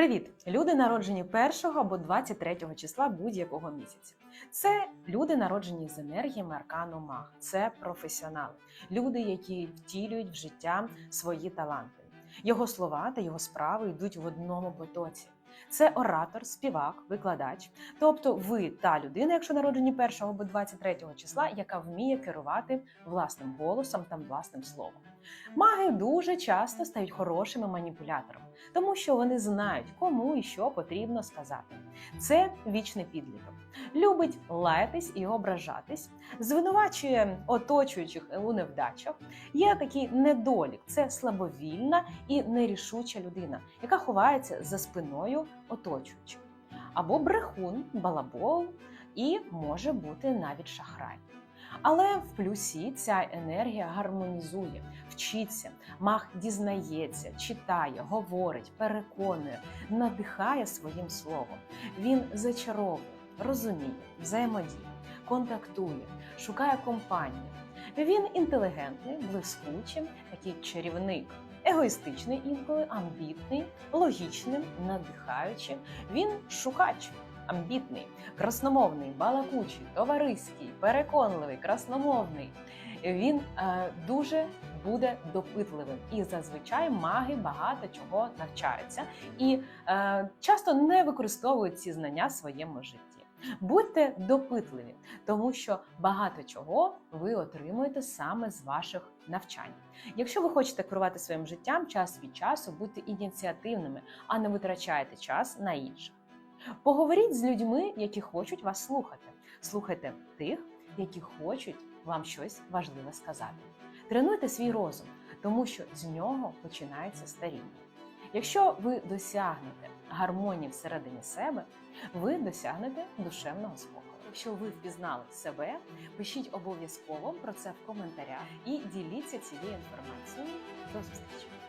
Привіт! Люди народжені 1 або 23 числа будь-якого місяця. Це люди народжені з енергіями аркану Маг. Це професіонали, люди, які втілюють в життя свої таланти. Його слова та його справи йдуть в одному потоці. Це оратор, співак, викладач. Тобто ви та людина, якщо народжені 1 або 23 числа, яка вміє керувати власним голосом та власним словом. Маги дуже часто стають хорошими маніпуляторами, тому що вони знають, кому і що потрібно сказати. Це вічний підліток. Любить лаятись і ображатись, звинувачує оточуючих у невдачах. Є такий недолік це слабовільна і нерішуча людина, яка ховається за спиною оточуючих. Або брехун, балабол і може бути навіть шахрай. Але в плюсі ця енергія гармонізує, вчиться, мах дізнається, читає, говорить, переконує, надихає своїм словом. Він зачаровує, розуміє, взаємодіє, контактує, шукає компанію. Він інтелігентний, блискучий, такий чарівник, егоїстичний інколи, амбітний, логічним, надихаючим. Він шукач амбітний, красномовний, балакучий, товариський, переконливий, красномовний. Він е, дуже буде допитливим, і зазвичай маги багато чого навчаються і е, часто не використовують ці знання в своєму житті. Будьте допитливі, тому що багато чого ви отримуєте саме з ваших навчань. Якщо ви хочете керувати своїм життям, час від часу будьте ініціативними, а не витрачайте час на інших. Поговоріть з людьми, які хочуть вас слухати. Слухайте тих, які хочуть вам щось важливе сказати. Тренуйте свій розум, тому що з нього починається старіння. Якщо ви досягнете гармонії всередині себе, ви досягнете душевного спокою. Якщо ви впізнали себе, пишіть обов'язково про це в коментарях і діліться цією інформацією. До зустрічі!